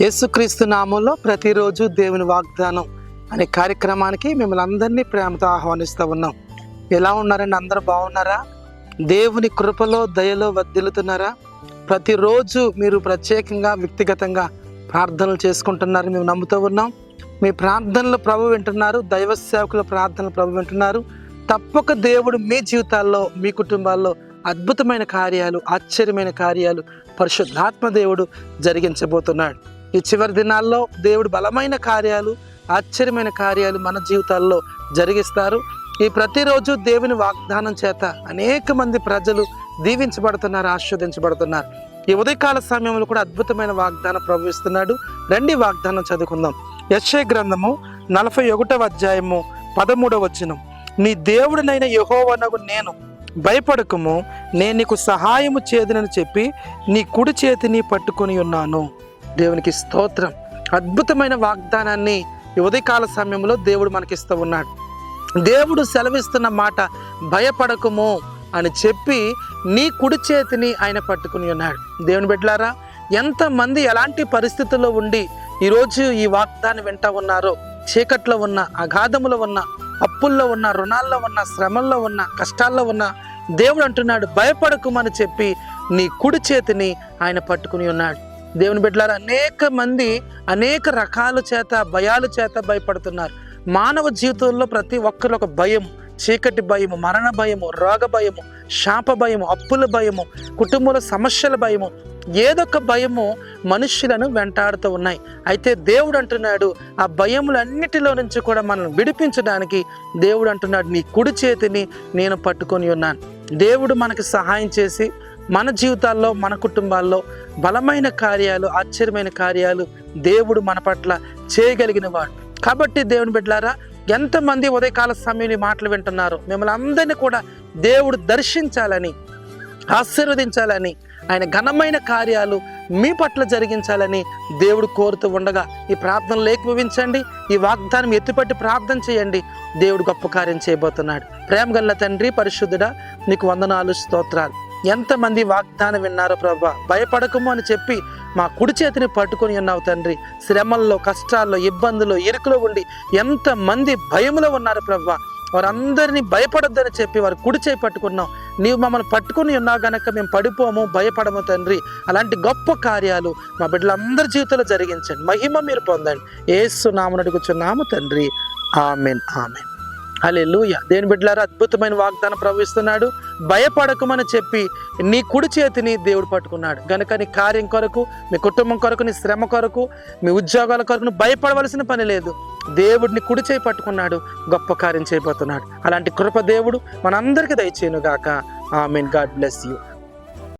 యేసుక్రీస్తు నామంలో ప్రతిరోజు దేవుని వాగ్దానం అనే కార్యక్రమానికి మిమ్మల్ని అందరినీ ప్రేమతో ఆహ్వానిస్తూ ఉన్నాం. ఎలా ఉన్నారండి? అందరూ బాగున్నారా? దేవుని కృపలో దయలో వర్ధిల్లుతున్నారా? ప్రతిరోజు మీరు ప్రత్యేకంగా వ్యక్తిగతంగా ప్రార్థనలు చేసుకుంటున్నారు మేము నమ్ముతూ ఉన్నాం. మీ ప్రార్థనలు ప్రభు వింటున్నారు దైవ సేవకుల ప్రార్థనలు ప్రభు వింటున్నారు. తప్పక దేవుడు మీ జీవితాల్లో మీ కుటుంబాల్లో అద్భుతమైన కార్యాలు ఆశ్చర్యమైన కార్యాలు పరిశుద్ధాత్మ దేవుడు జరిగించబోతున్నాడు. ఈ చివరి దినాల్లో దేవుడు బలమైన కార్యాలు ఆశ్చర్యమైన కార్యాలు మన జీవితాల్లో జరిగిస్తారు. ఈ ప్రతిరోజు దేవుని వాగ్దానం చేత అనేక మంది ప్రజలు దీవించబడుతున్నారు ఆస్వాదించబడుతున్నారు ఈ ఉదయకాల సమయంలో కూడా అద్భుతమైన వాగ్దానం ప్రవహిస్తున్నాడు రండి వాగ్దానం చదువుకుందాం. యశ్య గ్రంథము నలభై ఒకటవ అధ్యాయము పదమూడవ వచనం. నీ దేవుడినైన యహోవనగు నేను భయపడకము నేను నీకు సహాయము చేదునని చెప్పి నీ కుడి చేతిని పట్టుకొని ఉన్నాను. దేవునికి స్తోత్రం. అద్భుతమైన వాగ్దానాన్ని ఉదయకాల సమయంలో దేవుడు మనకిస్తూ ఉన్నాడు. దేవుడు సెలవిస్తున్న మాట భయపడకము అని చెప్పి నీ కుడి చేతిని ఆయన పట్టుకుని ఉన్నాడు. దేవుని బిడ్డలారా ఎంతమంది ఎలాంటి పరిస్థితుల్లో ఉండి ఈరోజు ఈ వాగ్దాన్ని వింటా ఉన్నారో చీకట్లో ఉన్న అగాధములో ఉన్న అప్పుల్లో ఉన్న రుణాల్లో ఉన్న శ్రమల్లో ఉన్న కష్టాల్లో ఉన్న దేవుడు అంటున్నాడు భయపడకుమని చెప్పి నీ కుడి చేతిని ఆయన పట్టుకుని ఉన్నాడు. దేవుని బిడ్డలారా అనేక మంది అనేక రకాల చేత భయాల చేత భయపడుతున్నారు. మానవ జీవితంలో ప్రతి ఒక్కరు ఒక భయం చీకటి భయము మరణ భయము రోగ భయము శాప భయము అప్పుల భయము కుటుంబంలో సమస్యల భయము ఏదొక భయము మనుష్యులను వెంటాడుతూ ఉన్నాయి. అయితే దేవుడు అంటున్నాడు ఆ భయములన్నిటిలో నుంచి కూడా మనల్ని విడిపించడానికి దేవుడు అంటున్నాడు నీ కుడి చేతిని నేను పట్టుకొని ఉన్నాను. దేవుడు మనకి సహాయం చేసి మన జీవితాల్లో మన కుటుంబాల్లో బలమైన కార్యాలు ఆశ్చర్యమైన కార్యాలు దేవుడు మన పట్ల చేయగలిగిన వాడు. కాబట్టి దేవుని బిడ్డలారా ఎంతమంది ఉదయకాల సమయంలో మాటలు వింటున్నారు మిమ్మల్ని అందరినీ కూడా దేవుడు దర్శించాలని ఆశీర్వదించాలని ఆయన ఘనమైన కార్యాలు మీ పట్ల జరిగించాలని దేవుడు కోరుతూ ఉండగా ఈ ప్రార్థనలు ఏకీభవించండి ఈ వాగ్దానం ఎత్తుపట్టి ప్రార్థన చేయండి. దేవుడు గొప్ప కార్యం చేయబోతున్నాడు. ప్రేమ గల్ల తండ్రి పరిశుద్ధుడా నీకు వందనాలు స్తోత్రాలు. ఎంతమంది వాగ్దానం విన్నారో ప్రభా? భయపడకము అని చెప్పి మా కుడి చేతిని పట్టుకొని ఉన్నావు తండ్రి. శ్రమల్లో కష్టాల్లో ఇబ్బందుల్లో ఇరుకులో ఉండి ఎంతమంది భయములో ఉన్నారు ప్రభా? వారందరినీ భయపడొద్దని చెప్పి వారు కుడి చేయి పట్టుకున్నాం నీవు మమ్మల్ని పట్టుకుని ఉన్నావు గనక మేము పడిపోము భయపడము తండ్రి. అలాంటి గొప్ప కార్యాలు మా బిడ్డలందరి జీవితంలో జరిగించండి. మహిమ మీరు పొందండి. ఏసు నామను అడుగుచున్నాము తండ్రి. Amen amen. అలే లూయ దేని బిడ్డలారా అద్భుతమైన వాగ్దానం ప్రవహిస్తున్నాడు. భయపడకమని చెప్పి నీ కుడి చేతిని దేవుడు పట్టుకున్నాడు. కనుక నీ కార్యం కొరకు మీ కుటుంబం కొరకు నీ శ్రమ కొరకు మీ ఉద్యోగాల కొరకు నువ్వు భయపడవలసిన పని లేదు. దేవుడిని కుడి చేయి పట్టుకున్నాడు గొప్ప కార్యం చేయబోతున్నాడు. అలాంటి కృప దేవుడు మనందరికీ దయచేయను గాక ఆమెన్. God bless you.